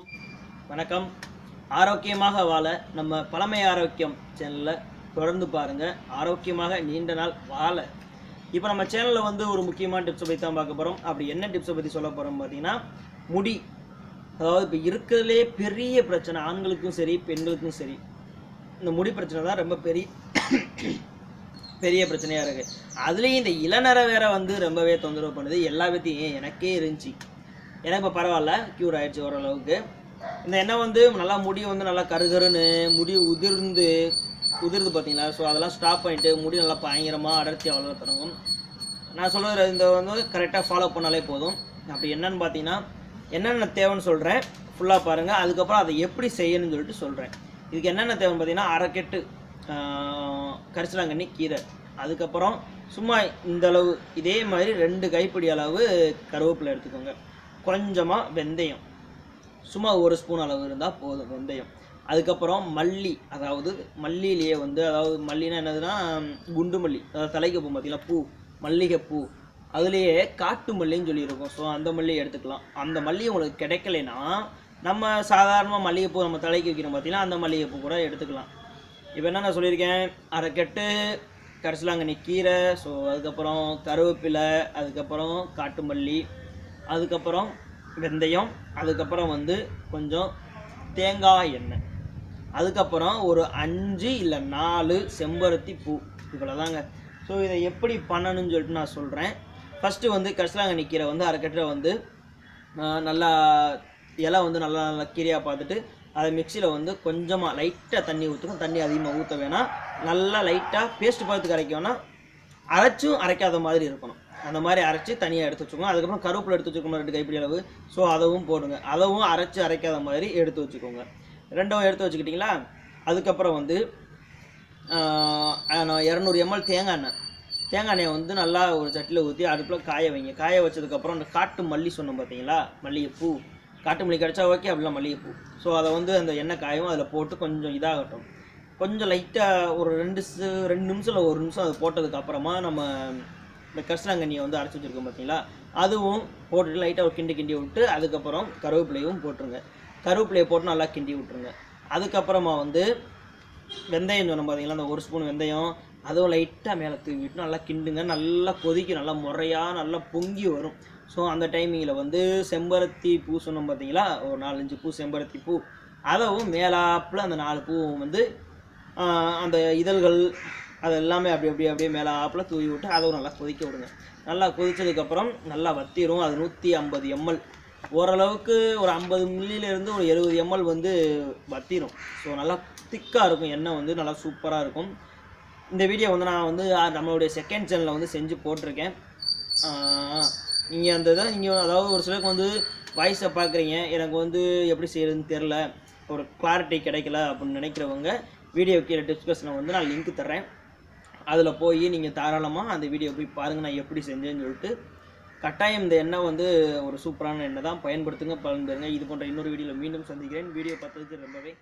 அனைவருக்கும் வணக்கம். ஆரோக்கியமாக வாழ நம்ம பழமை ஆரோக்கியம் சேனலில் தொடர்ந்து பாருங்கள் ஆரோக்கியமாக நீண்ட நாள் வாழ. இப்போ நம்ம சேனலில் வந்து ஒரு முக்கியமான டிப்ஸை பற்றி தான் பார்க்க போகிறோம் அப்படி என்ன டிப்ஸை பற்றி சொல்ல போகிறோம் பார்த்தீங்கன்னா முடி. அதாவது இப்போ இருக்கிறதுலே பெரிய பிரச்சனை ஆண்களுக்கும் சரி பெண்களுக்கும் சரி. இந்த முடி பிரச்சனை தான் ரொம்ப பெரிய பெரிய பிரச்சனையாக இருக்குது அதுலேயும் இந்த இளநரை வேற வந்து ரொம்பவே தொந்தரவு பண்ணுது. எல்லா பற்றியும் ஏன் எனக்கே இருந்துச்சு. ஏன்னா இப்போ பரவாயில்ல க்யூர் ஆயிடுச்சு ஓரளவுக்கு. இந்த எண்ணெய் வந்து நல்லா முடி வந்து நல்லா கருகருன்னு முடி உதிர்ந்து உதிர்ந்து பார்த்தீங்களா ஸோ அதெல்லாம் ஸ்டாப் பண்ணிட்டு முடி நல்லா பயங்கரமாக அடர்த்தியாக வளர தொடங்கும். நான் சொல்கிற இந்த வந்து கரெக்டாக ஃபாலோ பண்ணாலே போதும். அப்படி என்னன்னு பார்த்தீங்கன்னா என்னென்ன தேவைன்னு சொல்கிறேன் ஃபுல்லாக பாருங்கள் அதுக்கப்புறம் அதை எப்படி செய்யணும்னு சொல்லிட்டு சொல்கிறேன் இதுக்கு என்னென்ன தேவைன்னு பார்த்தீங்கன்னா அரைக்கெட்டு ஆஹ், கரிசலாங்கண்ணி கீரை. அதுக்கப்புறம் சும்மா இந்த அளவு இதே மாதிரி ரெண்டு கைப்பிடி அளவு கருவேப்பிலை எடுத்துக்கோங்க. கொஞ்சமாக வெந்தயம். சும்மா ஒரு ஸ்பூன் அளவு இருந்தால் போதும் வெந்தயம். அதுக்கப்புறம் மல்லி அதாவது மல்லியிலேயே வந்து அதாவது மல்லினா என்னதுன்னா குண்டு மல்லி. அதாவது தலைக்கு பூ பார்த்திங்கன்னா பூ மல்லிகைப்பூ அதுலேயே காட்டு மல்லின்னு சொல்லியிருக்கோம். ஸோ அந்த மல்லி எடுத்துக்கலாம். அந்த மல்லி உங்களுக்கு கிடைக்கலைன்னா நம்ம சாதாரணமாக மல்லிகைப்பூ நம்ம தலைக்கு வைக்கிறோம் பார்த்தீங்கன்னா அந்த மல்லிகைப்பூ கூட எடுத்துக்கலாம். இப்போ என்ன நான் சொல்லியிருக்கேன்? அரைக்கட்டு கரிசலாங்கண்ணி கீரை ஸோ அதுக்கப்புறம் கருவேப்பிலை அதுக்கப்புறம் காட்டு மல்லி அதுக்கப்புறம் வெந்தயம் அதுக்கப்புறம் வந்து கொஞ்சம் தேங்காய் எண்ணெய். அதுக்கப்புறம் ஒரு அஞ்சு இல்லை நாலு செம்பருத்தி பூ இவ்வளோதாங்க ஸோ இதை எப்படி பண்ணணும்னு சொல்லிட்டு நான் சொல்கிறேன் ஃபஸ்ட்டு வந்து கரிசலாங்கண்ணி கீரை வந்து அரைக்கட்டில் வந்து நல்லா இலை வந்து நல்லா நல்லா கீரையாக பார்த்துட்டு அதை மிக்சியில் வந்து கொஞ்சமாக லைட்டாக தண்ணி ஊற்றணும் தண்ணி அதிகமாக ஊற்ற வேணாம். நல்லா லைட்டாக பேஸ்ட் பார்த்து கரைக்கணும்னா அரைச்சும் அரைக்காத மாதிரி இருக்கணும். அந்த மாதிரி அரைச்சி தனியாக எடுத்து வச்சுக்கோங்க. அதுக்கப்புறம் கருவேப்பில் எடுத்து வச்சுக்கணும் ரெண்டு கைப்பிடி அளவு. ஸோ அதுவும் போடுங்க. அதவும் அரைச்சி அரைக்காத மாதிரி எடுத்து வச்சுக்கோங்க. ரெண்டும் எடுத்து வச்சுக்கிட்டிங்களா? அதுக்கப்புறம் வந்து இரநூறு எம்எல் தேங்காய் எண்ணெய். தேங்காய் எண்ணெயை வந்து நல்லா ஒரு சட்டியில் ஊற்றி அடுப்பில் காய வைங்க. காய வச்சதுக்கப்புறம் அந்த காட்டு மல்லி சொன்னோம் பார்த்தீங்களா மல்லிகைப்பூ. காட்டு மல்லி கிடச்சா ஓகே அப்படிலாம் மல்லிகைப்பூ. ஸோ அதை வந்து அந்த எண்ணெய் காயும் அதில் போட்டு கொஞ்சம் இதாகட்டும். கொஞ்சம் லைட்டாக ஒரு ரெண்டு ரெண்டு நிமிஷம் இல்லை ஒரு நிமிஷம் அது போட்டதுக்கு அப்புறமா நம்ம இந்த கரிசலாங்கண்ணியை வந்து அரைச்சி வச்சுருக்கோம் பார்த்தீங்களா அதுவும் போட்டுட்டு லைட்டாக ஒரு கிண்டி கிண்டி விட்டு அதுக்கப்புறம் கருவேப்பிலையும் போட்டுருங்க. கருவேப்பிலையை போட்டு நல்லா கிண்டி விட்டுருங்க. அதுக்கப்புறமா வந்து வெந்தயம் சொன்னோம் பார்த்தீங்களா அந்த ஒரு ஸ்பூன் வெந்தயம் அதுவும் லைட்டாக மேலே தூவி விட்டு நல்லா கிண்டுங்க. நல்லா கொதிக்கும் நல்லா முறையாக நல்லா பொங்கி வரும். ஸோ அந்த டைமிங்கில் வந்து செம்பருத்தி பூ சொன்னோம் பார்த்தீங்களா ஒரு நாலஞ்சு பூ செம்பருத்தி பூ. அதவும் மேலாப்பில் அந்த நாலு பூவும் வந்து அந்த இதழ்கள் அது எல்லாமே அப்படி அப்படியே அப்படியே மேலே ஆப்பில் தூவி விட்டு அதை நல்லா கொதிக்க விடுங்க. நல்லா கொதித்ததுக்கப்புறம் நல்லா வத்திரும். அது நூற்றி ஐம்பது எம்எல். ஓரளவுக்கு ஒரு ஐம்பது மில்லியிலேருந்து ஒரு எழுபது எம்எல் வந்து வத்திரும். ஸோ நல்லா திக்காக இருக்கும். எண்ணெய் வந்து நல்லா சூப்பராக இருக்கும். இந்த வீடியோ வந்து நான் வந்து நம்மளுடைய செகண்ட் சேனலில் வந்து செஞ்சு போட்டிருக்கேன். நீங்கள் அந்த இதை நீங்கள் அதாவது ஒரு சிலருக்கு வந்து வாய்ஸை பார்க்குறீங்க. எனக்கு வந்து எப்படி செய்யறதுன்னு தெரில ஒரு கிளாரிட்டி கிடைக்கல அப்படின்னு நினைக்கிறவங்க வீடியோ கீழே டிஸ்கஷனில் வந்து நான் லிங்க் தர்றேன். அதில் போய் நீங்கள் தாராளமாக அந்த வீடியோ போய் பாருங்கள் நான் எப்படி செஞ்சேன்னு சொல்லிட்டு. கட்டாயம் இந்த எண்ணெய் வந்து ஒரு சூப்பரான எண்ணெய் தான். பயன்படுத்துங்க பலன் பெறுங்க. இது போன்ற இன்னொரு வீடியோவில் மீண்டும் சந்திக்கிறேன். வீடியோ பார்த்ததுக்கு ரொம்பவே